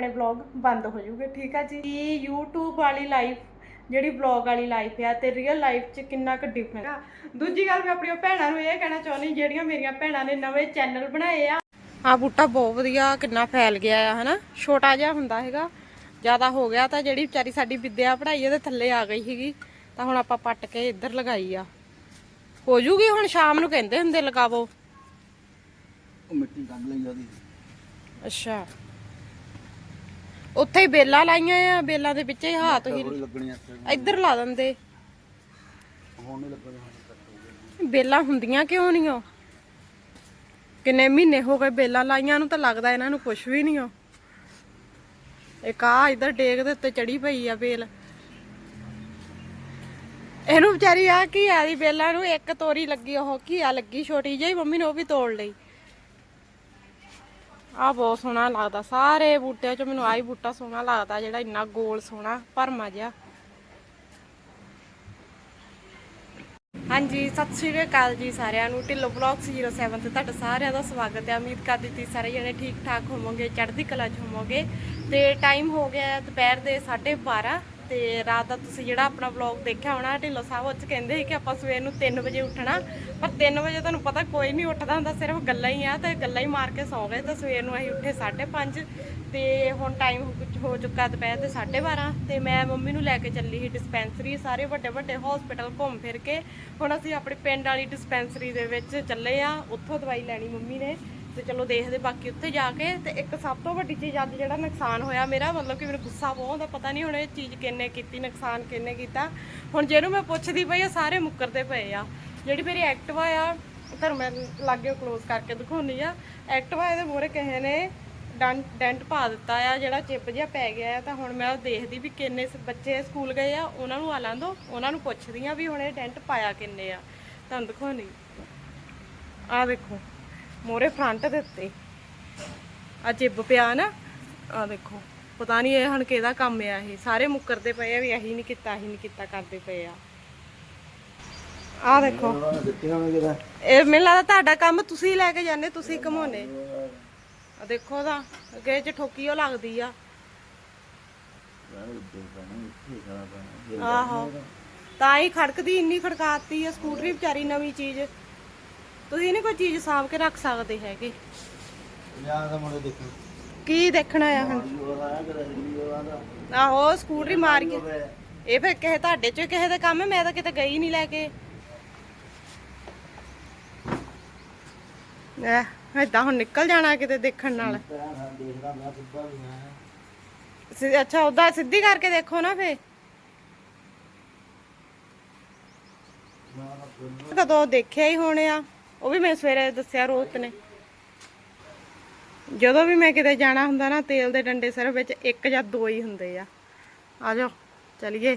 ਆਪਣੇ ਵਲੌਗ ਬੰਦ ਹੋ ਜਾਊਗੇ ਠੀਕ ਆ ਜੀ? ਇਹ YouTube ਵਾਲੀ ਲਾਈਫ ਜਿਹੜੀ ਵਲੌਗ ਵਾਲੀ ਲਾਈਫ ਆ ਤੇ ਰੀਅਲ ਲਾਈਫ 'ਚ ਕਿੰਨਾ ਕੁ ਡਿਫਰੈਂਟ ਆ? ਦੂਜੀ ਗੱਲ ਮੈਂ ਆਪਣੀਆਂ ਭੈਣਾਂ ਨੂੰ ਇਹ ਕਹਿਣਾ ਚਾਹੁੰਦੀ ਜਿਹੜੀਆਂ ਮੇਰੀਆਂ ਭੈਣਾਂ ਨੇ ਨਵੇਂ ਚੈਨਲ ਬਣਾਏ ਆ। ਆ ਬੂਟਾ ਬਹੁਤ ਵਧੀਆ ਕਿੰਨਾ ਫੈਲ ਗਿਆ ਆ ਹਨਾ? ਛੋਟਾ ਜਿਹਾ ਹੁੰਦਾ ਹੈਗਾ ਜ਼ਿਆਦਾ ਹੋ ਗਿਆ ਤਾਂ ਜਿਹੜੀ ਵਿਚਾਰੀ ਸਾਡੀ ਵਿਦਿਆ ਪੜ੍ਹਾਈ ਉਹਦੇ ਥੱਲੇ ਆ ਗਈ ਸੀਗੀ ਤਾਂ ਹੁਣ ਆਪਾਂ ਪੱਟ ਕੇ ਇੱਧਰ ਲਗਾਈ ਆ। ਹੋ ਜੂਗੀ ਹੁਣ ਸ਼ਾਮ ਨੂੰ ਕਹਿੰਦੇ ਹੁੰਦੇ ਲਗਾਵੋ। ਉਹ ਮਿੱਟੀ ਕੱਢ ਲਈ ਉਹਦੀ। ਅੱਛਾ। ਉੱਥੇ ਹੀ ਬੇਲਾਂ ਲਾਈਆਂ ਆ ਬੇਲਾਂ ਦੇ ਵਿੱਚ ਹੀ ਹੱਥ ਹੀ ਲੱਗਣੀ ਇੱਧਰ ਲਾ ਦਿੰਦੇ। ਹੁਣ ਨਹੀਂ ਲੱਗਣੀ ਬੇਲਾਂ ਹੁੰਦੀਆਂ ਕਿਉਂ ਨਹੀਂ ਉਹ? ਕਿੰਨੇ ਮਹੀਨੇ ਹੋ ਗਏ ਬੇਲਾਂ ਲਾਈਆਂ ਨੂੰ ਤਾਂ ਲੱਗਦਾ ਇਹਨਾਂ ਨੂੰ ਕੁਝ ਵੀ ਨਹੀਂ ਹੋ ਇੱਕ ਆ ਇਧਰ ਡੇਗ ਦੇ ਉੱਤੇ ਚੜੀ ਪਈ ਆ ਬੇਲ। ਇਹਨੂੰ ਵਿਚਾਰੀ ਆ ਕੀ ਆ ਦੀ ਬੇਲਾਂ ਨੂੰ ਇੱਕ ਤੋਰੀ ਲੱਗੀ ਉਹ ਕੀ ਆ ਲੱਗੀ ਛੋਟੀ ਜਿਹੀ ਮੰਮੀ ਨੇ ਉਹ ਵੀ ਤੋੜ ਲਈ। ਆ ਬਹੁਤ ਸੋਹਣਾ ਲੱਗਦਾ। ਸਾਰੇ ਬੂਟਿਆਂ ਚੋਂ ਮੈਨੂੰ ਆਹੀ ਬੂਟਾ ਸੋਹਣਾ ਲੱਗਦਾ ਜਿਹੜਾ ਇੰਨਾ ਗੋਲ ਸੋਹਣਾ, ਭਰਮਾ ਜਿਹਾ। ਹਾਂਜੀ, ਸਤਿ ਸ਼੍ਰੀ ਅਕਾਲ ਜੀ ਸਾਰਿਆਂ ਨੂੰ। ਢਿੱਲੋ ਬਲੌਗਸ 07 ਤੇ ਤੁਹਾਡਾ ਸਾਰਿਆਂ ਦਾ ਸਵਾਗਤ ਹੈ। ਉਮੀਦ ਕਰਦੀ ਤੁਸੀਂ ਸਾਰੇ ਜਣੇ ਠੀਕ ਠਾਕ ਹੋਵੋਗੇ, ਚੜ੍ਹਦੀ ਕਲਾ 'ਚ ਹੋਵੋਗੇ। ਤੇ ਟਾਈਮ ਹੋ ਗਿਆ ਦੁਪਹਿਰ ਦੇ 12:30 ਤੇ ਰਾਤ ਦਾ ਤੁਸੀਂ ਜਿਹੜਾ ਆਪਣਾ ਵਲੌਗ ਦੇਖਿਆ ਹੋਣਾ, ਢਿੱਲੋ ਸਾਹਿਬ ਉਹ 'ਚ ਕਹਿੰਦੇ ਸੀ ਕਿ ਆਪਾਂ ਸਵੇਰ ਨੂੰ 3 ਵਜੇ ਉੱਠਣਾ, ਪਰ 3 ਵਜੇ ਤੁਹਾਨੂੰ ਪਤਾ ਕੋਈ ਨਹੀਂ ਉੱਠਦਾ ਹੁੰਦਾ, ਸਿਰਫ ਗੱਲਾਂ ਹੀ ਆ ਤੇ ਗੱਲਾਂ ਹੀ ਮਾਰ ਕੇ ਸੌਂ ਗਏ ਤਾਂ ਸਵੇਰ ਨੂੰ ਅਸੀਂ ਉੱਠੇ 5:30 ਤੇ ਹੁਣ ਟਾਈਮ ਹੋ ਚੁੱਕਾ ਦੁਪਹਿਰ ਦੇ 12:30 ਤੇ ਮੈਂ ਮੰਮੀ ਨੂੰ ਲੈ ਕੇ ਚੱਲੀ ਸੀ ਡਿਸਪੈਂਸਰੀ ਸਾਰੇ ਵੱਡੇ ਵੱਡੇ ਹਸਪੀਟਲ ਘੁੰਮ ਫਿਰ ਕੇ। ਹੁਣ ਅਸੀਂ ਆਪਣੇ ਪਿੰਡ ਵਾਲੀ ਡਿਸਪੈਂਸਰੀ ਦੇ ਵਿੱਚ ਚੱਲੇ ਆ, ਉੱਥੋਂ ਦਵਾਈ ਲੈਣੀ ਮੰਮੀ ਨੇ। ਤੇ ਚਲੋ ਦੇਖਦੇ ਬਾਕੀ ਉੱਥੇ ਜਾ ਕੇ ਤੇ ਇੱਕ ਸਭ ਤੋਂ ਵੱਡੀ ਚੀਜ਼ ਅੱਜ ਜਿਹੜਾ ਨੁਕਸਾਨ ਹੋਇਆ ਮੇਰਾ, ਮਤਲਬ ਕਿ ਮੈਨੂੰ ਗੁੱਸਾ ਬਹੁਤ ਆਉਂਦਾ ਪਤਾ ਨਹੀਂ ਹੁਣ ਇਹ ਚੀਜ਼ ਕਿੰਨੇ ਕੀਤੀ, ਨੁਕਸਾਨ ਕਿੰਨੇ ਕੀਤਾ। ਹੁਣ ਜਿਹਨੂੰ ਮੈਂ ਪੁੱਛਦੀ ਪਈ ਆ, ਸਾਰੇ ਮੁੱਕਰਦੇ ਪਏ ਆ। ਜਿਹੜੀ ਮੇਰੀ ਐਕਟਿਵਾ ਆ, ਤੁਹਾਨੂੰ ਮੈਂ ਲਾਗੇ ਕਲੋਜ਼ ਕਰਕੇ ਦਿਖਾਉਣੀ ਆ, ਐਕਟਿਵਾ ਇਹਦੇ ਮੂਹਰੇ ਕਿਸੇ ਨੇ ਡੰ- ਡੈਂਟ ਪਾ ਦਿੱਤਾ ਆ, ਜਿਹੜਾ ਚਿੱਪ ਜਿਹਾ ਪੈ ਗਿਆ ਆ, ਤਾਂ ਹੁਣ ਮੈਂ ਉਹ ਦੇਖਦੀ ਵੀ ਕਿੰਨੇ ਬੱਚੇ ਸਕੂਲ ਗਏ ਆ, ਉਹਨਾਂ ਨੂੰ ਆ ਲਾਂਦੋ ਉਹਨਾਂ ਨੂੰ ਪੁੱਛਦੀ ਆ ਵੀ ਹੁਣ ਇਹ ਡੈਂਟ ਪਾਇਆ ਕਿੰਨੇ ਆ। ਤੁਹਾਨੂੰ ਦਿਖਾਉਣੀ ਆ ਦੇਖੋ। ਮੋਰੇ ਫਰੰਟ ਦੇ ਉੱਤੇ। ਆ ਚਿੱਬ ਪਿਆ ਨਾ ਆ ਦੇਖੋ, ਪਤਾ ਨਹੀਂ ਇਹ ਹੁਣ ਕਿਹਦਾ ਕੰਮ ਆ ਇਹ। ਸਾਰੇ ਮੁੱਕਰਦੇ ਪਏ ਆ ਵੀ ਅਹੀਂ ਨਹੀਂ ਕੀਤਾ, ਅਹੀਂ ਨਹੀਂ ਕੀਤਾ, ਕਰਦੇ ਪਏ ਆ। ਆ ਦੇਖੋ। ਇਹ ਮੈਨੂੰ ਲੱਗਦਾ ਤੁਹਾਡਾ ਕੰਮ ਤੁਸੀਂ ਲੈ ਕੇ ਜਾਂਦੇ, ਤੁਸੀਂ ਘਮਾਉਨੇ ਆ ਦੇਖੋ ਦਾ ਅੱਗੇ ਚ ਠੋਕੀ ਉਹ ਲੱਗਦੀ ਆ। ਆਹੋ। ਤਾਂ ਹੀ ਖੜਕਦੀ, ਇੰਨੀ ਖੜਕਾਤੀ ਆ, ਸਕੂਟਰੀ ਵਿਚਾਰੀ ਨਵੀਂ ਚੀਜ਼। ਤੁਸੀਂ ਨਹੀਂ ਕੋਈ ਚੀਜ਼ ਸਾਂਭ ਕੇ ਰੱਖ ਸਕਦੇ ਹੈਗੇ। ਯਾਰ ਦਾ ਮੁੰਡੇ ਦੇਖੋ ਕੀ ਦੇਖਣਾ ਆ ਹੁਣ? ਆਹੋ ਸਕੂਟਰੀ ਮਾਰ ਕੇ। ਇਹ ਫਿਰ ਕਿਸੇ ਤੁਹਾਡੇ ਚ ਕਿਸੇ ਦਾ ਕੰਮ ਹੈ ਮੈਂ ਤਾਂ ਕਿਤੇ ਗਈ ਨਹੀਂ ਲੈ ਕੇ। ਐ ਏਦਾਂ ਹੁਣ ਨਿਕਲ ਜਾਣਾ ਕਿਤੇ ਦੇਖਣ ਨਾਲ। ਅੱਛਾ ਉਦਾਂ ਸਿੱਧੀ ਕਰਕੇ ਦੇਖੋ ਨਾ ਫੇ ਕਦੋਂ ਦੇਖਿਆ ਹੀ ਹੋਣੇ ਆ। ਉਹ ਵੀ ਮੈਂ ਸਵੇਰੇ ਦੱਸਿਆ ਰੋਤ ਨੇ। ਜਦੋਂ ਵੀ ਮੈਂ ਕਿਤੇ ਜਾਣਾ ਹੁੰਦਾ ਨਾ, ਤੇਲ ਦੇ ਡੰਡੇ ਸਿਰਫ ਵਿੱਚ ਇੱਕ ਜਾਂ ਦੋ ਹੀ ਹੁੰਦੇ ਆ। ਆ ਜਾਓ, ਚਲਿਏ।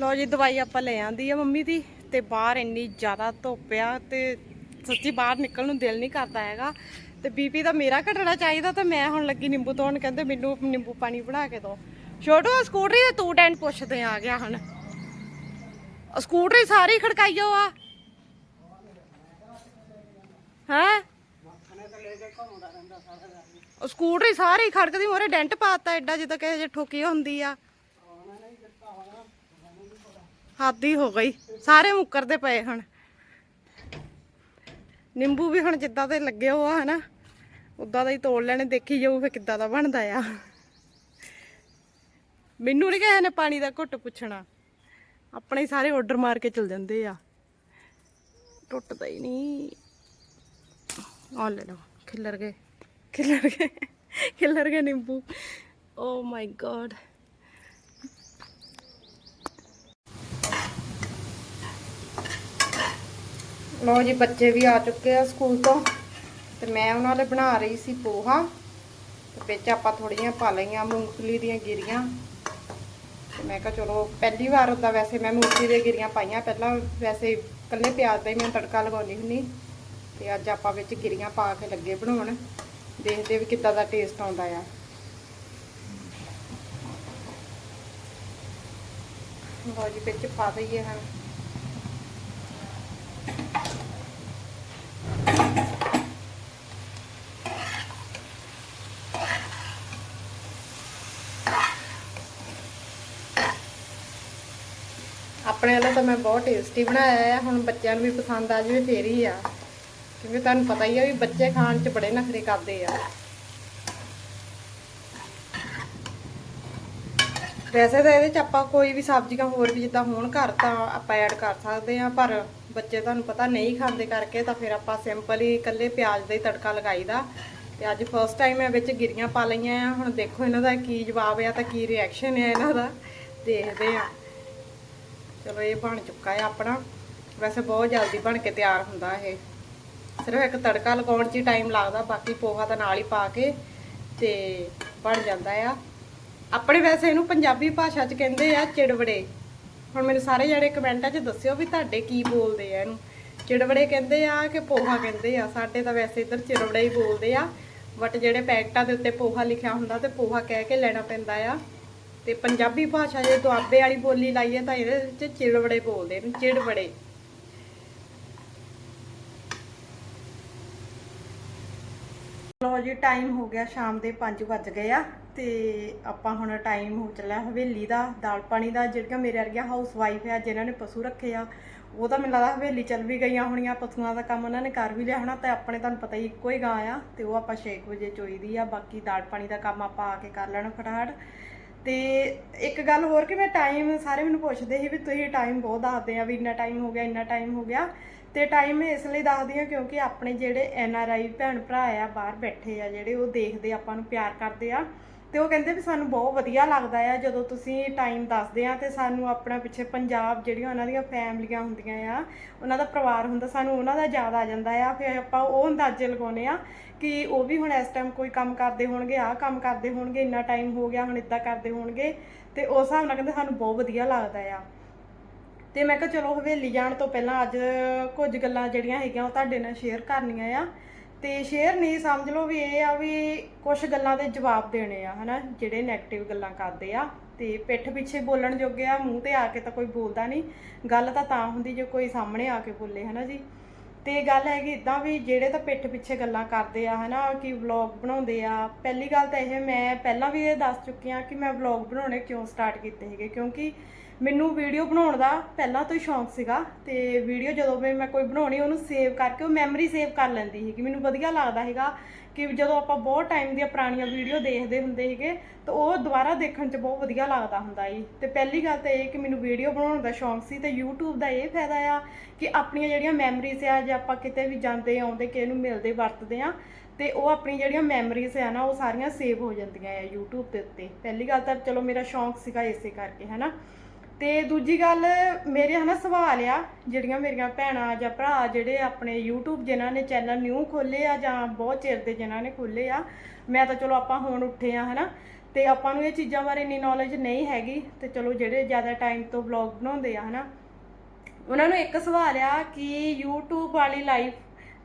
ਲਓ ਜੀ, ਦਵਾਈ ਆਪਾਂ ਲੈ ਆਂਦੀ ਆ ਮੰਮੀ ਦੀ ਤੇ ਬਾਹਰ ਇੰਨੀ ਜ਼ਿਆਦਾ ਧੁੱਪ ਆ ਤੇ ਸੱਚੀ ਬਾਹਰ ਨਿਕਲਣ ਨੂੰ ਦਿਲ ਨਹੀਂ ਕਰਦਾ ਹੈਗਾ। ਤੇ ਬੀਪੀ ਦਾ ਮੇਰਾ ਘਟਣਾ ਚਾਹੀਦਾ ਤਾਂ ਮੈਂ ਹੁਣ ਲੱਗੀ ਨਿੰਬੂ ਤੋੜਨ ਕਹਿੰਦੇ ਮੈਨੂੰ ਨਿੰਬੂ ਪਾਣੀ ਬਣਾ ਕੇ ਦਿਓ। ਛੋਟੂ ਸਕੂਟਰੀ ਤੇ ਤੂੰ ਡੈਂਟ ਪੁੱਛਦੇ ਆ ਗਿਆ ਹੁਣ। ਸਕੂਟਰੀ ਸਾਰੀ ਖੜਕਾਈਓ ਆ। ਹੈ? ਉਹ ਸਕੂਟਰੀ ਸਾਰੀ ਖੜਕਦੀ ਮੋਰੇ ਡੈਂਟ ਪਾਤਾ ਐਡਾ ਜਿੱਦਾਂ ਕਿਸੇ ਜੇ ਠੋਕੀ ਹੁੰਦੀ ਆ। ਹੱਦ ਹੀ ਹੋ ਗਈ। ਸਾਰੇ ਮੁੱਕਰਦੇ ਪਏ ਹੁਣ। ਨਿੰਬੂ ਵੀ ਹੁਣ ਜਿੱਦਾਂ ਦੇ ਲੱਗੇ ਹੋ ਆ, ਹਨਾ? ਉਦਾਂ ਦਾ ਹੀ ਤੋੜ ਲੈਣੇ, ਦੇਖੀ ਜਾਊ ਫੇ ਕਿੱਦਾਂ ਦਾ ਬਣਦਾ ਆ। ਮੈਨੂੰ ਨਹੀਂ ਕਿਸੇ ਨੇ ਪਾਣੀ ਦਾ ਘੁੱਟ ਪੁੱਛਣਾ। ਆਪਣੇ ਸਾਰੇ ਆਰਡਰ ਮਾਰ ਕੇ ਚਲ ਜਾਂਦੇ ਆ। ਟੁੱਟਦਾ ਹੀ ਨਹੀਂ। ਆ ਲੈ ਲਓ, ਖਿੱਲਰ ਗਏ। ਖਿੱਲਰ ਗਏ ਖਿੱਲਰ ਗਏ ਨਿੰਬੂ। ਓ ਮਾਈ ਗॉड ਲੋ ਜੀ, ਬੱਚੇ ਵੀ ਆ ਚੁੱਕੇ ਆ ਸਕੂਲ ਤੋਂ। ਤੇ ਮੈਂ ਉਹਨਾਂ ਲਈ ਬਣਾ ਰਹੀ ਸੀ ਪੋਹਾ। ਤੇ ਵਿੱਚ ਆਪਾਂ ਥੋੜੀਆਂ ਪਾ ਲਈਆਂ ਮੂੰਗਫਲੀ ਦੀਆਂ ਗਿਰੀਆਂ। ਤੇ ਮੈਂ ਕਿਹਾ ਚਲੋ, ਪਹਿਲੀ ਵਾਰ ਉਹਦਾ ਵੈਸੇ ਮੈਂ ਮੂੰਗਫਲੀ ਦੀਆਂ ਗਿਰੀਆਂ ਪਾਈਆਂ। ਪਹਿਲਾਂ ਵੈਸੇ ਕੱਲੇ ਪਿਆਜ਼ ਦਾ ਹੀ ਮੈਂ ਤੜਕਾ ਲਗਾਉਣੀ ਹੁੰਨੀ ਤੇ ਅੱਜ ਆਪਾਂ ਵਿੱਚ ਗਿਰੀਆਂ ਪਾ ਕੇ ਲੱਗੇ ਬਣਾਉਣ। ਦੇਖਦੇ ਵੀ ਕਿੱਦਾਂ ਦਾ ਟੇਸਟ ਆਉਂਦਾ ਆ। ਲੋ ਜੀ, ਵਿੱਚ ਪਾ ਦਈਏ ਹਨ ਆਪਣੇ ਵਾਲਾ ਤਾਂ ਮੈਂ ਬਹੁਤ ਟੇਸਟੀ ਬਣਾਇਆ ਹੈ ਹੁਣ ਬੱਚਿਆਂ ਨੂੰ ਵੀ ਪਸੰਦ ਆ ਜਾਵੇ, ਫੇਰ ਹੀ ਆ। ਕਿਉਂਕਿ ਤੁਹਾਨੂੰ ਪਤਾ ਹੀ ਆ ਵੀ ਬੱਚੇ ਖਾਣ 'ਚ ਬੜੇ ਨਖਰੇ ਕਰਦੇ ਆ। ਵੈਸੇ ਤਾਂ ਇਹਦੇ 'ਚ ਆਪਾਂ ਕੋਈ ਵੀ ਸਬਜ਼ੀਆਂ ਹੋਰ ਵੀ ਜਿੱਦਾਂ ਹੋਣ ਘਰ ਤਾਂ ਆਪਾਂ ਐਡ ਕਰ ਸਕਦੇ ਆ ਪਰ ਬੱਚੇ ਤੁਹਾਨੂੰ ਪਤਾ ਨਹੀਂ ਖਾਂਦੇ ਕਰਕੇ ਤਾਂ ਫਿਰ ਆਪਾਂ ਸਿੰਪਲ ਹੀ ਇਕੱਲੇ ਪਿਆਜ਼ ਦਾ ਹੀ ਤੜਕਾ ਲਗਾਈਦਾ। ਤੇ ਅੱਜ ਫਸਟ ਟਾਈਮ ਮੈਂ ਵਿੱਚ ਗਿਰੀਆਂ ਪਾ ਲਈਆਂ ਆ, ਹੁਣ ਦੇਖੋ ਇਹਨਾਂ ਦਾ ਕੀ ਜਵਾਬ ਆ ਤਾਂ ਕੀ ਰਿਐਕਸ਼ਨ ਆ ਇਹਨਾਂ ਦਾ। ਦੇਖਦੇ ਆ। ਚਲੋ ਇਹ ਬਣ ਚੁੱਕਾ ਹੈ ਆਪਣਾ। ਵੈਸੇ ਬਹੁਤ ਜਲਦੀ ਬਣ ਕੇ ਤਿਆਰ ਹੁੰਦਾ ਇਹ। ਸਿਰਫ ਇੱਕ ਤੜਕਾ ਲਗਾਉਣ 'ਚ ਹੀ ਟਾਈਮ ਲੱਗਦਾ, ਬਾਕੀ ਪੋਹਾ ਤਾਂ ਨਾਲ ਹੀ ਪਾ ਕੇ ਤੇ ਬਣ ਜਾਂਦਾ ਆ। ਆਪਣੇ ਵੈਸੇ ਇਹਨੂੰ ਪੰਜਾਬੀ ਭਾਸ਼ਾ 'ਚ ਕਹਿੰਦੇ ਆ ਚਿੜਵੜੇ। ਹੁਣ ਮੈਨੂੰ ਸਾਰੇ ਜਣੇ ਕਮੈਂਟਾਂ 'ਚ ਦੱਸਿਓ ਵੀ ਤੁਹਾਡੇ ਕੀ ਬੋਲਦੇ ਆ ਇਹਨੂੰ। ਚਿੜਵੜੇ ਕਹਿੰਦੇ ਆ ਕਿ ਪੋਹਾ ਕਹਿੰਦੇ ਆ? ਸਾਡੇ ਤਾਂ ਵੈਸੇ ਇੱਧਰ ਚਿੜਵੜੇ ਹੀ ਬੋਲਦੇ ਆ ਬਟ ਜਿਹੜੇ ਪੈਕਟਾਂ ਦੇ ਉੱਤੇ ਪੋਹਾ ਲਿਖਿਆ ਹੁੰਦਾ ਤੇ ਪੋਹਾ ਕਹਿ ਕੇ ਲੈਣਾ ਪੈਂਦਾ ਆ। ਤੇ ਪੰਜਾਬੀ ਭਾਸ਼ਾ ਜੇ ਦੁਆਬੇ ਵਾਲੀ ਬੋਲੀ ਲਾਈਏ ਤਾਂ ਇਹਦੇ ਵਿੱਚ ਚਿੜਵੜੇ ਬੋਲਦੇ ਨੇ, ਚਿੜਵੜੇ। ਲੋ ਜੀ ਟਾਈਮ ਹੋ ਗਿਆ, ਸ਼ਾਮ ਦੇ 5 ਵੱਜ ਗਏ ਆ ਤੇ ਆਪਾਂ ਹੁਣ ਟਾਈਮ ਹੋ ਚੱਲਿਆ ਹਵੇਲੀ ਦਾ, ਦਾਲ ਪਾਣੀ ਦਾ, ਜਿਹੜੀਆਂ ਮੇਰੇ ਵਰਗੀਆਂ ਹਾਊਸ ਵਾਈਫ ਆ, ਜਿਨ੍ਹਾਂ ਨੇ ਪਸ਼ੂ ਰੱਖੇ ਆ, ਉਹ ਤਾਂ ਮੈਨੂੰ ਲੱਗਦਾ ਹਵੇਲੀ ਚੱਲ ਵੀ ਗਈਆਂ ਹੋਣੀਆਂ, ਪਸ਼ੂਆਂ ਦਾ ਕੰਮ ਉਹਨਾਂ ਨੇ ਕਰ ਵੀ ਲਿਆ ਹੋਣਾ, ਤੇ ਆਪਣੇ ਤੁਹਾਨੂੰ ਪਤਾ ਹੀ ਇੱਕੋ ਹੀ ਗਾਂ ਆ, ਤੇ ਉਹ ਆਪਾਂ 6 ਵਜੇ ਚੋਈਦੀ ਆ, ਬਾਕੀ ਦਾਲ ਪਾਣੀ ਦਾ ਕੰਮ ਆਪਾਂ ਆ ਕੇ ਕਰ ਲੈਣਾ ਫਟਾਫਟ। ਤੇ ਇੱਕ ਗੱਲ ਹੋਰ ਕਿ ਮੈਂ ਟਾਈਮ ਸਾਰੇ ਮੈਨੂੰ ਪੁੱਛਦੇ ਸੀ ਵੀ ਤੁਸੀਂ ਟਾਈਮ ਬਹੁਤ ਦੱਸਦੇ ਆ ਵੀ ਇੰਨਾ ਟਾਈਮ ਹੋ ਗਿਆ, ਇੰਨਾ ਟਾਈਮ ਹੋ ਗਿਆ। ਤੇ ਟਾਈਮ ਮੈਂ ਇਸ ਲਈ ਦੱਸਦੀ ਆ ਕਿਉਂਕਿ ਆਪਣੇ ਜਿਹੜੇ ਐਨ ਆਰ ਆਈ ਭੈਣ ਭਰਾ ਆ, ਬਾਹਰ ਬੈਠੇ ਆ, ਜਿਹੜੇ ਉਹ ਦੇਖਦੇ ਆਪਾਂ ਨੂੰ ਪਿਆਰ ਕਰਦੇ ਆ। ਤੇ ਉਹ ਕਹਿੰਦੇ ਵੀ ਸਾਨੂੰ ਬਹੁਤ ਵਧੀਆ ਲੱਗਦਾ ਆ, ਜਦੋਂ ਤੁਸੀਂ ਟਾਈਮ ਦੱਸਦੇ ਆ ਤੇ ਸਾਨੂੰ ਆਪਣਾ ਪਿੱਛੇ ਪੰਜਾਬ ਜਿਹੜੀਆਂ ਉਹਨਾਂ ਦੀਆਂ ਫੈਮਲੀਆਂ ਹੁੰਦੀਆਂ ਆ, ਉਹਨਾਂ ਦਾ ਪਰਿਵਾਰ ਹੁੰਦਾ, ਸਾਨੂੰ ਉਹਨਾਂ ਦਾ ਯਾਦ ਆ ਜਾਂਦਾ ਆ, ਫਿਰ ਆਪਾਂ ਉਹ ਅੰਦਾਜ਼ੇ ਲਗਾਉਨੇ ਆ ਕਿ ਉਹ ਵੀ ਹੁਣ ਇਸ ਟਾਈਮ ਕੋਈ ਕੰਮ ਕਰਦੇ ਹੋਣਗੇ, ਆਹ ਕੰਮ ਕਰਦੇ ਹੋਣਗੇ, ਇੰਨਾ ਟਾਈਮ ਹੋ ਗਿਆ, ਹੁਣ ਇਦਾਂ ਕਰਦੇ ਹੋਣਗੇ ਤੇ ਉਸ ਹਿਸਾਬ ਨਾਲ ਕਹਿੰਦੇ ਸਾਨੂੰ ਬਹੁਤ ਵਧੀਆ ਲੱਗਦਾ ਆ। ਤੇ ਮੈਂ ਕਿਹਾ ਚਲੋ ਹਵੇਲੀ ਜਾਣ ਤੋਂ ਪਹਿਲਾਂ ਅੱਜ ਕੁਝ ਗੱਲਾਂ ਜਿਹੜੀਆਂ ਹੈਗੀਆਂ ਉਹ ਤੁਹਾਡੇ ਨਾਲ ਸ਼ੇਅਰ ਕਰਨੀਆਂ ਆ। ਤੇ ਸ਼ੇਅਰ ਨਹੀਂ, ਸਮਝ ਲਓ ਵੀ ਇਹ ਆ ਵੀ ਕੁਝ ਗੱਲਾਂ ਦੇ ਜਵਾਬ ਦੇਣੇ ਆ, ਹਨਾ, ਜਿਹੜੇ 네ਗੇਟਿਵ ਗੱਲਾਂ ਕਰਦੇ ਆ, ਤੇ ਪਿੱਠ ਪਿੱਛੇ ਬੋਲਣ ਜੋਗੇ ਆ, ਮੂੰਹ ਤੇ ਆ ਕੇ ਤਾਂ ਕੋਈ ਬੋਲਦਾ ਨਹੀਂ, ਗੱਲ ਤਾਂ ਤਾਂ ਹੁੰਦੀ ਜੇ ਕੋਈ ਸਾਹਮਣੇ ਆ ਕੇ ਬੋਲੇ, ਹਨਾ ਜੀ। ਤੇ ਗੱਲ ਹੈਗੀ ਇਦਾਂ ਵੀ ਜਿਹੜੇ ਤਾਂ ਪਿੱਠ ਪਿੱਛੇ ਗੱਲਾਂ ਕਰਦੇ ਆ, ਹਨਾ, ਕਿ ਵਲੌਗ ਬਣਾਉਂਦੇ ਆ। ਪਹਿਲੀ ਗੱਲ ਤਾਂ ਇਹ, ਮੈਂ ਪਹਿਲਾਂ ਵੀ ਇਹ ਦੱਸ ਚੁੱਕੀ ਆ ਕਿ ਮੈਂ ਵਲੌਗ ਬਣਾਉਣੇ ਕਿਉਂ ਸਟਾਰਟ ਕੀਤੇ ਹੈਗੇ ਕਿਉਂਕਿ ਮੈਨੂੰ ਵੀਡੀਓ ਬਣਾਉਣ ਦਾ ਪਹਿਲਾਂ ਤੋਂ ਹੀ ਸ਼ੌਂਕ ਸੀਗਾ ਤੇ ਵੀਡੀਓ ਜਦੋਂ ਵੀ ਮੈਂ ਕੋਈ ਬਣਾਉਣੀ, ਉਹਨੂੰ ਸੇਵ ਕਰਕੇ, ਉਹ ਮੈਮਰੀ ਸੇਵ ਕਰ ਲੈਂਦੀ ਸੀਗੀ। ਮੈਨੂੰ ਵਧੀਆ ਲੱਗਦਾ ਹੈਗਾ ਕਿ ਜਦੋਂ ਆਪਾਂ ਬਹੁਤ ਟਾਈਮ ਦੀਆਂ ਪੁਰਾਣੀਆਂ ਵੀਡੀਓ ਦੇਖਦੇ ਹੁੰਦੇ ਸੀਗੇ, ਤਾਂ ਉਹ ਦੁਬਾਰਾ ਦੇਖਣ 'ਚ ਬਹੁਤ ਵਧੀਆ ਲੱਗਦਾ ਹੁੰਦਾ ਈ ਤੇ ਪਹਿਲੀ ਗੱਲ ਤਾਂ ਇਹ ਕਿ ਮੈਨੂੰ ਵੀਡੀਓ ਬਣਾਉਣ ਦਾ ਸ਼ੌਂਕ ਸੀ, ਤੇ YouTube ਦਾ ਇਹ ਫਾਇਦਾ ਆ ਕਿ ਆਪਣੀਆਂ ਜਿਹੜੀਆਂ ਮੈਮਰੀਜ਼ ਆ, ਜੇ ਆਪਾਂ ਕਿਤੇ ਵੀ ਜਾਂਦੇ, ਆਉਂਦੇ, ਕਿਸੇ ਨੂੰ ਮਿਲਦੇ, ਵਰਤਦੇ ਆ, ਤੇ ਉਹ ਆਪਣੀ ਜਿਹੜੀਆਂ ਮੈਮਰੀਜ਼ ਆ ਨਾ, ਉਹ ਸਾਰੀਆਂ ਸੇਵ ਹੋ ਜਾਂਦੀਆਂ ਆ YouTube ਦੇ ਉੱਤੇ। ਪਹਿਲੀ ਗੱਲ ਤਾਂ ਚਲੋ ਮੇਰਾ ਸ਼ੌਂਕ ਸੀਗਾ ਇਸੇ ਕਰਕੇ, ਹੈਨਾ? ਤੇ ਦੂਜੀ ਗੱਲ, ਮੇਰੇ ਹਨਾ ਸਵਾਲ ਆ, ਜਿਹੜੀਆਂ ਮੇਰੀਆਂ ਭੈਣਾਂ ਜਾਂ ਭਰਾ ਜਿਹੜੇ ਆਪਣੇ YouTube ਜਿਨ੍ਹਾਂ ਨੇ ਚੈਨਲ ਨਿਊ ਖੋਲੇ ਆ ਜਾਂ ਬਹੁਤ ਚਿਰ ਦੇ ਜਿਨ੍ਹਾਂ ਨੇ ਖੋਲੇ ਆ, ਮੈਂ ਤਾਂ ਚਲੋ ਆਪਾਂ ਹੁਣ ਉੱਠੇ ਆ ਹਨਾ, ਤੇ ਆਪਾਂ ਨੂੰ ਇਹ ਚੀਜ਼ਾਂ ਬਾਰੇ ਇੰਨੀ ਨੌਲੇਜ ਨਹੀਂ ਹੈਗੀ, ਤੇ ਚਲੋ ਜਿਹੜੇ ਜ਼ਿਆਦਾ ਟਾਈਮ ਤੋਂ ਵਲੌਗ ਬਣਾਉਂਦੇ ਆ ਹਨਾ, ਉਹਨਾਂ ਨੂੰ ਇੱਕ ਸਵਾਲ ਆ ਕਿ YouTube ਵਾਲੀ ਲਾਈਫ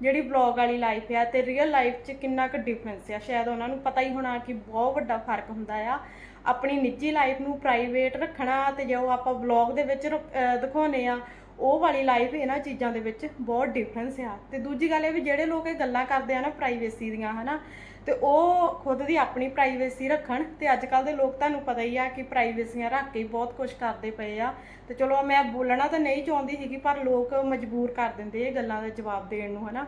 ਜਿਹੜੀ ਵਲੌਗ ਵਾਲੀ ਲਾਈਫ ਆ ਤੇ ਰੀਅਲ ਲਾਈਫ 'ਚ ਕਿੰਨਾ ਕੁ ਡਿਫਰੈਂਸ ਆ? ਸ਼ਾਇਦ ਉਹਨਾਂ ਨੂੰ ਪਤਾ ਹੀ ਹੋਣਾ ਕਿ ਬਹੁਤ ਵੱਡਾ ਫ਼ਰਕ ਹੁੰਦਾ ਆ ਆਪਣੀ ਨਿੱਜੀ ਲਾਈਫ ਨੂੰ ਪ੍ਰਾਈਵੇਟ ਰੱਖਣਾ ਤੇ ਜੋ ਆਪਾਂ ਵਲੌਗ ਦੇ ਵਿੱਚ ਰਖ- ਅਹ ਦਿਖਾਉਨੇ ਆ ਉਹ ਵਾਲੀ ਲਾਈਫ ਇਹਨਾਂ ਚੀਜ਼ਾਂ ਦੇ ਵਿੱਚ ਬਹੁਤ ਡਿਫਰੈਂਸ ਆ। ਤੇ ਦੂਜੀ ਗੱਲ ਇਹ ਵੀ ਜਿਹੜੇ ਲੋਕ ਇਹ ਗੱਲਾਂ ਕਰਦੇ ਆ ਨਾ ਪ੍ਰਾਈਵੇਸੀ ਦੀਆਂ, ਹਨਾ, ਤੇ ਉਹ ਖੁਦ ਦੀ ਆਪਣੀ ਪ੍ਰਾਈਵੇਸੀ ਰੱਖਣ। ਤੇ ਅੱਜ ਕੱਲ ਦੇ ਲੋਕ ਤੁਹਾਨੂੰ ਪਤਾ ਹੀ ਆ ਕਿ ਪ੍ਰਾਈਵੇਸੀਆਂ ਰੱਖ ਕੇ ਬਹੁਤ ਕੁਝ ਕਰਦੇ ਪਏ ਆ। ਤੇ ਚਲੋ ਮੈਂ ਬੋਲਣਾ ਤਾਂ ਨਹੀਂ ਚਾਹੁੰਦੀ ਸੀਗੀ, ਪਰ ਲੋਕ ਮਜਬੂਰ ਕਰ ਦਿੰਦੇ ਇਹ ਗੱਲਾਂ ਦਾ ਜਵਾਬ ਦੇਣ ਨੂੰ, ਹਨਾ।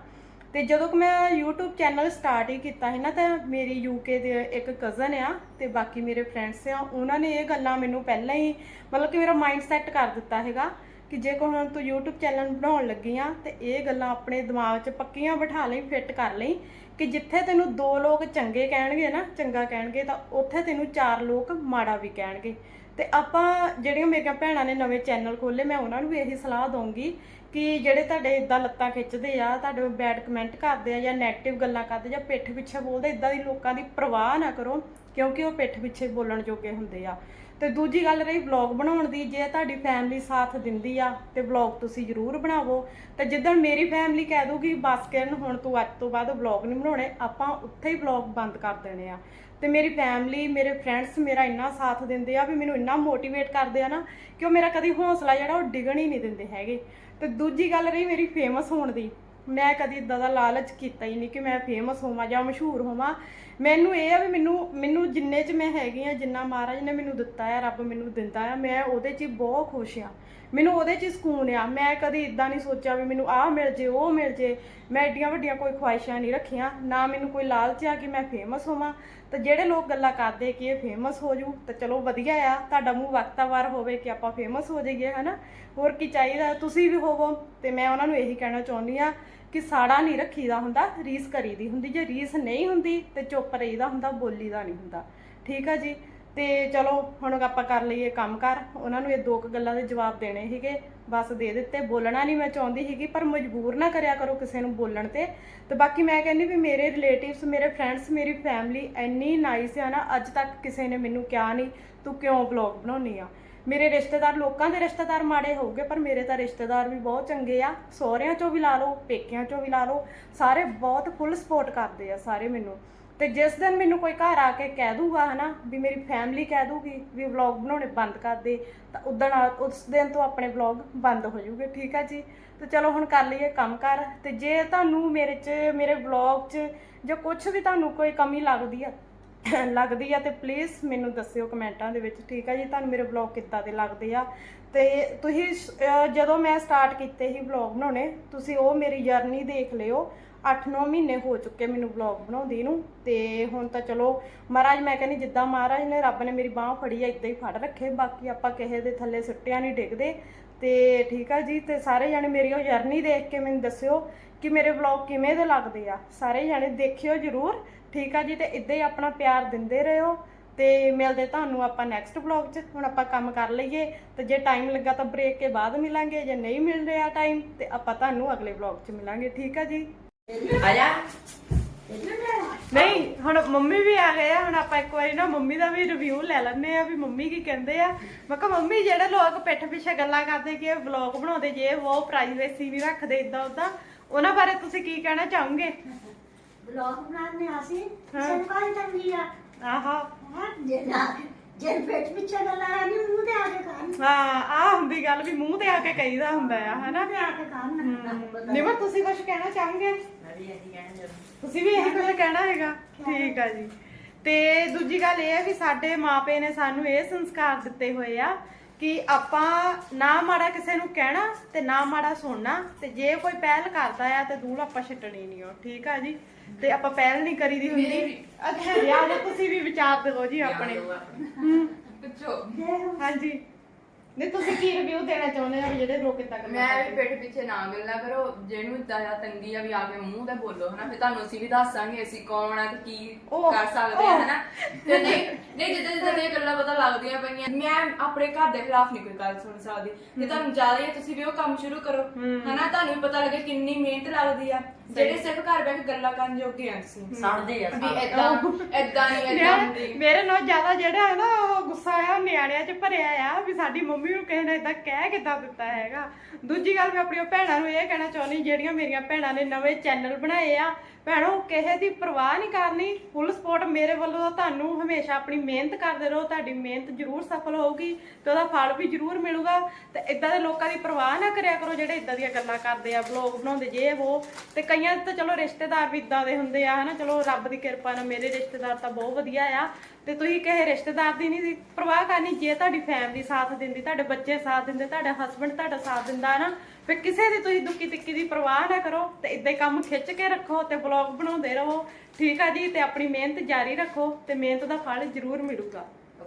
ਤੇ ਜਦੋਂ ਕਿ ਮੈਂ YouTube ਚੈਨਲ ਸਟਾਰਟ ਹੀ ਕੀਤਾ ਸੀ ਨਾ, ਤਾਂ ਮੇਰੀ UK ਦੇ ਇੱਕ ਕਜ਼ਨ ਆ ਤੇ ਬਾਕੀ ਮੇਰੇ ਫਰੈਂਡਸ ਆ, ਉਹਨਾਂ ਨੇ ਇਹ ਗੱਲਾਂ ਮੈਨੂੰ ਪਹਿਲਾਂ ਹੀ ਮਤਲਬ ਕਿ ਮੇਰਾ ਮਾਈਂਡ ਸੈੱਟ ਕਰ ਦਿੱਤਾ ਹੈਗਾ ਕਿ ਜੇ ਕੋਈ ਹੁਣ ਤੂੰ YouTube ਚੈਨਲ ਬਣਾਉਣ ਲੱਗੀ ਆ, ਤੇ ਇਹ ਗੱਲਾਂ ਆਪਣੇ ਦਿਮਾਗ 'ਚ ਪੱਕੀਆਂ ਬਿਠਾ ਲਈ ਫਿੱਟ ਕਰ ਲਈ ਕਿ ਜਿੱਥੇ ਤੈਨੂੰ ਦੋ ਲੋਕ ਚੰਗੇ ਕਹਿਣਗੇ ਨਾ, ਚੰਗਾ ਕਹਿਣਗੇ, ਤਾਂ ਉੱਥੇ ਤੈਨੂੰ ਚਾਰ ਲੋਕ ਮਾੜਾ ਵੀ ਕਹਿਣਗੇ। ਤੇ ਆਪਾਂ ਜਿਹੜੀਆਂ ਮੇਰੀਆਂ ਭੈਣਾਂ ਨੇ ਨਵੇਂ ਚੈਨਲ ਖੋਲੇ ਮੈਂ ਉਹਨਾਂ ਨੂੰ ਵੀ ਇਹੀ ਸਲਾਹ ਦਊਂਗੀ ਕਿ ਜਿਹੜੇ ਤੁਹਾਡੇ ਇਦਾਂ ਲੱਤਾਂ ਖਿੱਚਦੇ ਆ, ਤੁਹਾਡੇ ਬੈਡ ਕਮੈਂਟ ਕਰਦੇ ਆ ਜਾਂ 네ਗੇਟਿਵ ਗੱਲਾਂ ਕਰਦੇ ਜਾਂ ਪਿੱਠ ਪਿੱਛੇ ਬੋਲਦੇ ਇਦਾਂ ਦੀ ਲੋਕਾਂ ਦੀ ਪਰਵਾਹ ਨਾ ਕਰੋ, ਕਿਉਂਕਿ ਉਹ ਪਿੱਠ ਪਿੱਛੇ ਬੋਲਣ ਜੋਗੇ ਹੁੰਦੇ ਆ। ਤੇ ਦੂਜੀ ਗੱਲ ਰਹੀ ਵਲੌਗ ਬਣਾਉਣ ਦੀ, ਜੇ ਤੁਹਾਡੀ ਫੈਮਿਲੀ ਸਾਥ ਦਿੰਦੀ ਆ, ਤੇ ਵਲੌਗ ਤੁਸੀਂ ਜ਼ਰੂਰ ਬਣਾਵੋ। ਤੇ ਜਿੱਦਣ ਮੇਰੀ ਫੈਮਿਲੀ ਕਹਿ ਦੂਗੀ, ਬਸ ਕਰਨ, ਹੁਣ ਤੂੰ ਅੱਜ ਤੋਂ ਬਾਅਦ ਵਲੌਗ ਨਹੀਂ ਬਣਾਉਣੇ, ਆਪਾਂ ਉੱਥੇ ਹੀ ਵਲੌਗ ਬੰਦ ਕਰ ਦੇਣੇ ਆ। ਤੇ ਮੇਰੀ ਫੈਮਿਲੀ ਮੇਰੇ ਫਰੈਂਡਸ ਮੇਰਾ ਇੰਨਾ ਸਾਥ ਦਿੰਦੇ ਆ ਵੀ ਮੈਨੂੰ ਇੰਨਾ ਮੋਟੀਵੇਟ ਕਰਦੇ ਆ ਨਾ ਕਿ ਉਹ ਮੇਰਾ ਕਦੀ ਹੌਸਲਾ ਜਿਹੜਾ ਉਹ ਡਿੱਗਣ ਹੀ ਨਹੀਂ ਦਿੰਦੇ ਹੈਗੇ। ਤੇ ਦੂਜੀ ਗੱਲ ਰਹੀ ਮੇਰੀ ਫੇਮਸ ਹੋਣ ਦੀ। ਮੈਂ ਕਦੀ ਇਦਾਂ ਦਾ ਲਾਲਚ ਕੀਤਾ ਹੀ ਨਹੀਂ ਕਿ ਮੈਂ ਫੇਮਸ ਹੋਵਾਂ ਜਾਂ ਮਸ਼ਹੂਰ ਹੋਵਾਂ। ਮੈਨੂੰ ਇਹ ਆ ਵੀ ਮੈਨੂੰ ਮੈਨੂੰ ਜਿੰਨੇ ਚ ਮੈਂ ਹੈਗੀ ਆ, ਜਿੰਨਾ ਮਹਾਰਾਜ ਨੇ ਮੈਨੂੰ ਦਿੱਤਾ ਆ, ਰੱਬ ਮੈਨੂੰ ਦਿੰਦਾ ਆ, ਮੈਂ ਉਹਦੇ ਚ ਹੀ ਬਹੁਤ ਖੁਸ਼ ਆ। ਮੈਨੂੰ ਉਹਦੇ ਚ ਹੀ ਸਕੂਨ ਆ। ਮੈਂ ਕਦੀ ਇਦਾਂ ਨਹੀਂ ਸੋਚਿਆ ਵੀ ਮੈਨੂੰ ਆਹ ਮਿਲ ਜੇ, ਉਹ ਮਿਲ ਜੇ। ਮੈਂ ਏਡੀਆਂ ਵੱਡੀਆਂ ਕੋਈ ਖੁਆਇਸ਼ਾਂ ਨਹੀਂ ਰੱਖੀਆਂ। ਨਾ ਮੈਨੂੰ ਕੋਈ ਲਾਲਚ ਆ ਕਿ ਮੈਂ ਫੇਮਸ ਹੋਵਾਂ। ਤੇ ਜਿਹੜੇ ਲੋਕ ਗੱਲਾਂ ਕਰਦੇ ਕਿ ਇਹ ਫੇਮਸ ਹੋ ਜੂ, ਤਾਂ ਚਲੋ ਵਧੀਆ ਆ। ਤੁਹਾਡਾ ਮੂੰਹ ਵਕਤਾਵਾਰ ਹੋਵੇ ਕਿ ਆਪਾਂ ਫੇਮਸ ਹੋ ਜਾਈਏ, ਹਨਾ? ਹੋਰ ਕੀ ਚਾਹੀਦਾ? ਤੁਸੀਂ ਵੀ ਹੋਵੋ। ਤੇ ਮੈਂ ਉਹਨਾਂ ਨੂੰ ਇਹੀ ਕਹਿਣਾ ਚਾਹੁੰਦੀ ਆ ਕਿ ਸਾੜਾ ਨਹੀਂ ਰੱਖੀਦਾ ਹੁੰਦਾ, ਰੀਸ ਕਰੀਦੀ ਹੁੰਦੀ। ਜੇ ਰੀਸ ਨਹੀਂ ਹੁੰਦੀ, ਤੇ ਚੁੱਪ ਰਹੀਦਾ ਹੁੰਦਾ, ਬੋਲੀਦਾ ਨਹੀਂ ਹੁੰਦਾ। ਠੀਕ ਆ ਜੀ? ਤੇ ਚਲੋ, ਹੁਣ ਆਪਾਂ ਕਰ ਲਈਏ ਕੰਮ ਕਰ। ਉਹਨਾਂ ਨੂੰ ਇਹ ਦੋ ਕੁ ਗੱਲਾਂ ਦੇ ਜਵਾਬ ਦੇਣੇ ਸੀਗੇ। ਬਸ ਦੇ ਦਿੱਤੇ। ਬੋਲਣਾ ਨਹੀਂ ਮੈਂ ਚਾਹੁੰਦੀ ਸੀਗੀ, ਪਰ ਮਜਬੂਰ ਨਾ ਕਰਿਆ ਕਰੋ ਕਿਸੇ ਨੂੰ ਬੋਲਣ ਤੇ। ਤੇ ਬਾਕੀ ਮੈਂ ਕਹਿੰਦੀ ਵੀ ਮੇਰੇ ਰਿਲੇਟਿਵਸ ਮੇਰੇ ਫਰੈਂਡਸ ਮੇਰੀ ਫੈਮਿਲੀ ਇੰਨੀ ਨਾਈਸ ਆ ਨਾ, ਅੱਜ ਤੱਕ ਕਿਸੇ ਨੇ ਮੈਨੂੰ ਕਿਹਾ ਨਹੀਂ ਤੂੰ ਕਿਉਂ ਵਲੌਗ ਬਣਾਉਣੀ ਆ? ਮੇਰੇ ਰਿਸ਼ਤੇਦਾਰ, ਲੋਕਾਂ ਦੇ ਰਿਸ਼ਤੇਦਾਰ ਮਾੜੇ ਹੋਊਗੇ, ਪਰ ਮੇਰੇ ਤਾਂ ਰਿਸ਼ਤੇਦਾਰ ਵੀ ਬਹੁਤ ਚੰਗੇ ਆ। ਸਹੁਰਿਆਂ ਚੋਂ ਵੀ ਲਾ ਲਓ, ਪੇਕਿਆਂ ਚੋਂ ਵੀ ਲਾ ਲਓ, ਸਾਰੇ ਬਹੁਤ ਫੁੱਲ ਸਪੋਰਟ ਕਰਦੇ ਆ ਸਾਰੇ ਮੈਨੂੰ। ਤੇ ਜਿਸ ਦਿਨ ਮੈਨੂੰ ਕੋਈ ਘਰ ਆ ਕੇ ਕਹਿ ਦੂਗਾ ਹਨਾ, ਵੀ ਮੇਰੀ ਫੈਮਿਲੀ ਕਹਿ ਦੂਗੀ ਵੀ ਵਲੌਗ ਬਣਾਉਣੇ ਬੰਦ ਕਰ ਦੇ, ਤਾਂ ਉਦੋਂ ਉਸ ਦਿਨ ਤੋਂ ਆਪਣੇ ਵਲੌਗ ਬੰਦ ਹੋ ਜਾਊਗੇ, ਠੀਕ ਆ ਜੀ? ਤੇ ਚਲੋ ਹੁਣ ਕਰ ਲਈਏ ਕੰਮ ਕਰ, ਤੇ ਜੇ ਤੁਹਾਨੂੰ ਮੇਰੇ 'ਚ, ਮੇਰੇ ਵਲੌਗ 'ਚ ਜਾਂ ਕੁਝ ਵੀ ਤੁਹਾਨੂੰ ਕੋਈ ਕਮੀ ਲੱਗਦੀ ਆ ਲੱਗਦੀ ਆ ਤੇ ਪਲੀਜ਼ ਮੈਨੂੰ ਦੱਸਿਓ ਕਮੈਂਟਾਂ ਦੇ ਵਿੱਚ, ਠੀਕ ਆ ਜੀ? ਤੁਹਾਨੂੰ ਮੇਰੇ ਵਲੌਗ ਕਿੱਦਾਂ ਦੇ ਲੱਗਦੇ ਆ? ਤੇ ਤੁਸੀਂ ਸ- ਅਹ, ਜਦੋਂ ਮੈਂ ਸਟਾਰਟ ਕੀਤੇ ਸੀ ਵਲੌਗ ਬਣਾਉਣੇ, ਤੁਸੀਂ ਉਹ ਮੇਰੀ ਜਰਨੀ ਦੇਖ ਲਿਓ। 8-9 ਮਹੀਨੇ ਹੋ ਚੁੱਕੇ ਮੈਨੂੰ ਵਲੌਗ ਬਣਾਉਂਦੀ ਨੂੰ, ਤੇ ਹੁਣ ਤਾਂ ਚਲੋ, ਮਹਾਰਾਜ ਮੈਂ ਕਹਿੰਦੀ ਜਿੱਦਾਂ ਮਹਾਰਾਜ ਨੇ, ਰੱਬ ਨੇ ਮੇਰੀ ਬਾਹ ਫੜੀ ਆ ਇਦਾਂ ਹੀ ਫੜ ਰੱਖੇ, ਬਾਕੀ ਆਪਾਂ ਕਿਸੇ ਦੇ ਥੱਲੇ ਸੁੱਟਿਆ ਨਹੀਂ ਡਿੱਗਦੇ। ਤੇ ਠੀਕ ਆ ਜੀ, ਤੇ ਸਾਰੇ ਜਾਣੇ ਮੇਰੀ ਉਹ ਜਰਨੀ ਦੇਖ ਕੇ ਮੈਨੂੰ ਦੱਸਿਓ ਕਿ ਮੇਰੇ ਵਲੌਗ ਕਿਵੇਂ ਦੇ ਲੱਗਦੇ ਆ। ਸਾਰੇ ਜਾਣੇ ਦੇਖਿਓ ਜਰੂਰ, ਠੀਕ ਆ ਜੀ, ਤੇ ਇਦਾਂ ਹੀ ਆਪਣਾ ਪਿਆਰ ਦਿੰਦੇ ਰਹੋ। ਤੇ ਮਿਲਦੇ ਤੁਹਾਨੂੰ ਆਪਾਂ ਨੈਕਸਟ ਵਲੌਗ 'ਚ। ਹੁਣ ਆਪਾਂ ਕੰਮ ਕਰ ਲਈਏ। ਤੇ ਜੇ ਟਾਈਮ ਲੱਗਾ ਤਾਂ ਬ੍ਰੇਕ ਕੇ ਬਾਅਦ ਮਿਲਾਂਗੇ। ਜੇ ਨਹੀਂ ਮਿਲ ਰਿਹਾ ਟਾਈਮ ਤੇ ਆਪਾਂ ਤੁਹਾਨੂੰ ਅਗਲੇ ਵਲੌਗ 'ਚ ਮਿਲਾਂਗੇ। ਠੀਕ ਆ ਜੀ? ਆਜਾ ਨਹੀਂ ਹੁਣ ਮੰਮੀ ਵੀ ਆ ਗਏ ਆ। ਹੁਣ ਆਪਾਂ ਇੱਕ ਵਾਰੀ ਨਾ ਮੰਮੀ ਦਾ ਵੀ ਰਿਵਿਊ ਲੈ ਲੈਂਦੇ ਆ ਵੀ ਮੰਮੀ ਕੀ ਕਹਿੰਦੇ ਆ। ਮੈਂ ਕਿਹਾ ਮੰਮੀ ਜਿਹੜੇ ਲੋਕ ਪਿੱਠ ਪਿੱਛੇ ਗੱਲਾਂ ਕਰਦੇ ਕਿ ਇਹ ਵਲੌਗ ਬਣਾਉਂਦੇ ਜੇ ਉਹ ਪ੍ਰਾਈਵੇਸੀ ਨਹੀਂ ਰੱਖਦੇ ਇਦਾਂ ਉਦਾਂ ਉਹਨਾਂ ਬਾਰੇ ਤੁਸੀਂ ਕੀ ਕਹਿਣਾ ਚਾਹੋਗੇ? ਬਲੌਗ ਬਣਾਉਣੇ ਆਸੀ ਕਿਸੇ ਨੂੰ ਕੋਈ ਤੰਗੀ ਆ? ਆਹਾ। ਜੇ ਨਾ ਜੇ ਪੇਟ ਪਿੱਛੇ ਗੱਲਾਂ ਨਹੀਂ ਮੂੰਹ ਤੇ ਆ ਕੇ ਖਾਣ ਹਾਂ ਆ ਹੁੰਦੀ ਗੱਲ ਵੀ ਮੂੰਹ ਤੇ ਆ ਕੇ ਕਹੀਦਾ ਹੁੰਦਾ ਆ ਹਨਾ? ਤੇ ਆ ਕੇ ਖਾਣ ਨਿਮਰ ਤੁਸੀਂ ਕੁਝ ਕਹਿਣਾ ਚਾਹੋਗੇ? ਤੁਸੀਂ ਵੀ ਇਹੀ ਕੁਝ ਕਹਿਣਾ ਹੈਗਾ? ਠੀਕ ਆ ਜੀ। ਤੇ ਦੂਜੀ ਗੱਲ ਇਹ ਹੈ ਵੀ ਸਾਡੇ ਮਾਪੇ ਨੇ ਸਾਨੂੰ ਇਹ ਸੰਸਕਾਰ ਦਿੱਤੇ ਹੋਏ ਆ ਕਿ ਆਪਾਂ ਨਾ ਮਾੜਾ ਕਿਸੇ ਨੂੰ ਕਹਿਣਾ ਤੇ ਨਾ ਮਾੜਾ ਸੁਣਨਾ ਤੇ ਜੇ ਕੋਈ ਪਹਿਲ ਕਰਦਾ ਆ ਤੇ ਦੂਲ ਆਪਾਂ ਛੱਡਣੀ ਨਹੀਂ ਉਹ ਠੀਕ ਆ ਜੀ? ਤੇ ਆਪਾਂ ਪਹਿਲ ਨਹੀਂ ਕਰੀਦੀ ਹੁੰਦੀ। ਅੱਛਾ ਯਾਦ ਆ ਤੁਸੀਂ ਵੀ ਵਿਚਾਰ ਦਿਓ ਜੀ ਆਪਣੇ। ਹੂੰ। ਹਾਂਜੀ। ਨਹੀਂ ਤੁਸੀਂ ਕੀ ਰਿਵਿਊ ਦੇਣਾ ਚਾਹੁੰਦੇ ਆ ਵੀ ਜਿਹੜੇ ਲੋਕ ਇਦਾਂ ਕਰਦੇ ਮੈਂ ਵੀ ਪਿੱਠ ਪਿੱਛੇ ਨਾ ਮਿਲਣਾ ਕਰੋ ਜਿਹਨੂੰ ਦਇਆ ਤੰਗੀ ਆ ਵੀ ਆ ਕੇ ਮੂੰਹ ਤੇ ਬੋਲੋ ਹਨਾ? ਫਿਰ ਤੁਹਾਨੂੰ ਅਸੀਂ ਵੀ ਦੱਸਾਂਗੇ ਅਸੀਂ ਕੌਣ ਆ ਤੇ ਕੀ ਉਹ, ਕਰ ਸਕਦੇ ਆ ਉਹ। ਹਨਾ? ਤੇ ਨਹੀਂ ਨਹੀਂ ਜਿੱਦਾਂ ਜਿੱਦਾਂ ਇਹ ਗੱਲਾਂ ਪਤਾ ਲੱਗਦੀਆਂ ਪਈਆਂ ਮੈਂ ਆਪਣੇ ਘਰ ਦੇ ਖਿਲਾਫ ਨਹੀਂ ਕੋਈ ਗੱਲ ਸੁਣ ਸਕਦੀ। ਤੇ ਤੁਹਾਨੂੰ ਜ਼ਿਆਦਾ ਹੀ ਆ, ਤੁਸੀਂ ਵੀ ਉਹ ਕੰਮ ਸ਼ੁਰੂ ਕਰੋ ਹਨਾ? ਤੁਹਾਨੂੰ ਵੀ ਪਤਾ ਲੱਗੇ ਕਿੰਨੀ ਮਿਹਨਤ ਲੱਗਦੀ ਆ। ਜਿਹੜੇ ਸਿਰਫ ਘਰ ਬੈਠ ਕੇ ਗੱਲਾਂ ਕਰਨ ਜੋਗੇ ਆ ਤੁਸੀਂ। ਸੜਦੇ ਆ ਵੀ ਏਦਾਂ ਏਦਾਂ ਨਹੀਂ ਏਦਾਂ ਹੁੰਦੀ। ਮੇਰੇ ਨਾਲ ਜ਼ਿਆਦਾ ਜਿਹੜਾ ਹੈ ਨਾ ਉਹ ਗੁੱਸਾ ਆ ਉਹ ਨਿਆਣਿਆਂ 'ਚ ਭਰਿਆ ਆ ਵੀ ਸਾਡੀ ਮੰਮੀ ਨੂੰ ਕਿਸੇ ਨੇ ਇਦਾਂ ਕਹਿ ਕਿੱਦਾਂ ਦਿੱਤਾ ਹੈਗਾ। ਦੂਜੀ ਗੱਲ ਮੈਂ ਆਪਣੀਆਂ ਭੈਣਾਂ ਨੂੰ ਇਹ ਕਹਿਣਾ ਚਾਹੁੰਦੀ ਜਿਹੜੀਆਂ ਮੇਰੀਆਂ ਭੈਣਾਂ ਨੇ ਨਵੇਂ ਚੈਨਲ ਬਣਾਏ ਆ ਭੈਣੋ, ਕਿਸੇ ਦੀ ਪਰਵਾਹ ਨਹੀਂ ਕਰਨੀ। ਫੁੱਲ ਸਪੋਰਟ ਮੇਰੇ ਵੱਲੋਂ ਤਾਂ ਤੁਹਾਨੂੰ ਹਮੇਸ਼ਾ ਆਪਣੀ ਮਿਹਨਤ ਕਰਦੇ ਰਹੋ। ਤੁਹਾਡੀ ਮਿਹਨਤ ਜ਼ਰੂਰ ਸਫਲ ਹੋਊਗੀ ਤੇ ਉਹਦਾ ਫਲ ਵੀ ਜ਼ਰੂਰ ਮਿਲੂਗਾ। ਤੇ ਇਦਾਂ ਦੇ ਲੋਕਾਂ ਦੀ ਪਰਵਾਹ ਨਾ ਕਰਿਆ ਕਰੋ, ਜਿਹੜੇ ਇਦਾਂ ਦੀਆਂ ਗੱਲਾਂ ਕਰਦੇ ਆ ਵਲੌਗ ਬਣਾਉਂਦੇ ਜੇ ਉਹ। ਤੇ ਕਈਆਂ ਤਾਂ ਚਲੋ ਰਿਸ਼ਤੇਦਾਰ ਵੀ ਇਦਾਂ ਦੇ ਹੁੰਦੇ ਆ, ਹਨਾ? ਚਲੋ ਰੱਬ ਦੀ ਕਿਰਪਾ ਨਾਲ ਮੇਰੇ ਰਿਸ਼ਤੇਦਾਰ ਤਾਂ ਬਹੁਤ ਵਧੀਆ ਆ। ਤੇ ਤੁਸੀਂ ਕਿਸੇ ਰਿਸ਼ਤੇਦਾਰ ਦੀ ਨਹੀਂ ਪਰਵਾਹ ਕਰਨੀ। ਜੇ ਤੁਹਾਡੀ ਫੈਮਿਲੀ ਸਾਥ ਦਿੰਦੀ, ਤੁਹਾਡੇ ਬੱਚੇ ਸਾਥ ਦਿੰਦੇ, ਤੁਹਾਡਾ ਹਸਬੰਡ ਤੁਹਾਡਾ ਸਾਥ ਦਿੰਦਾ ਨਾ ਫਿਰ ਕਿਸੇ ਦੀ ਤੁਸੀਂ ਦੁੱਕੀ ਤਿੱਕੀ ਦੀ ਪਰਵਾਹ ਨਾ ਕਰੋ ਤੇ ਇਦਾਂ ਹੀ ਕੰਮ ਖਿੱਚ ਕੇ ਰੱਖੋ ਤੇ ਵਲੌਗ ਬਣਾਉਂਦੇ ਰਹੋ। ਠੀਕ ਆ ਜੀ, ਤੇ ਆਪਣੀ ਮਿਹਨਤ ਜਾਰੀ ਰੱਖੋ ਤੇ ਮਿਹਨਤ ਦਾ ਫਲ ਜ਼ਰੂਰ ਮਿਲੂਗਾ।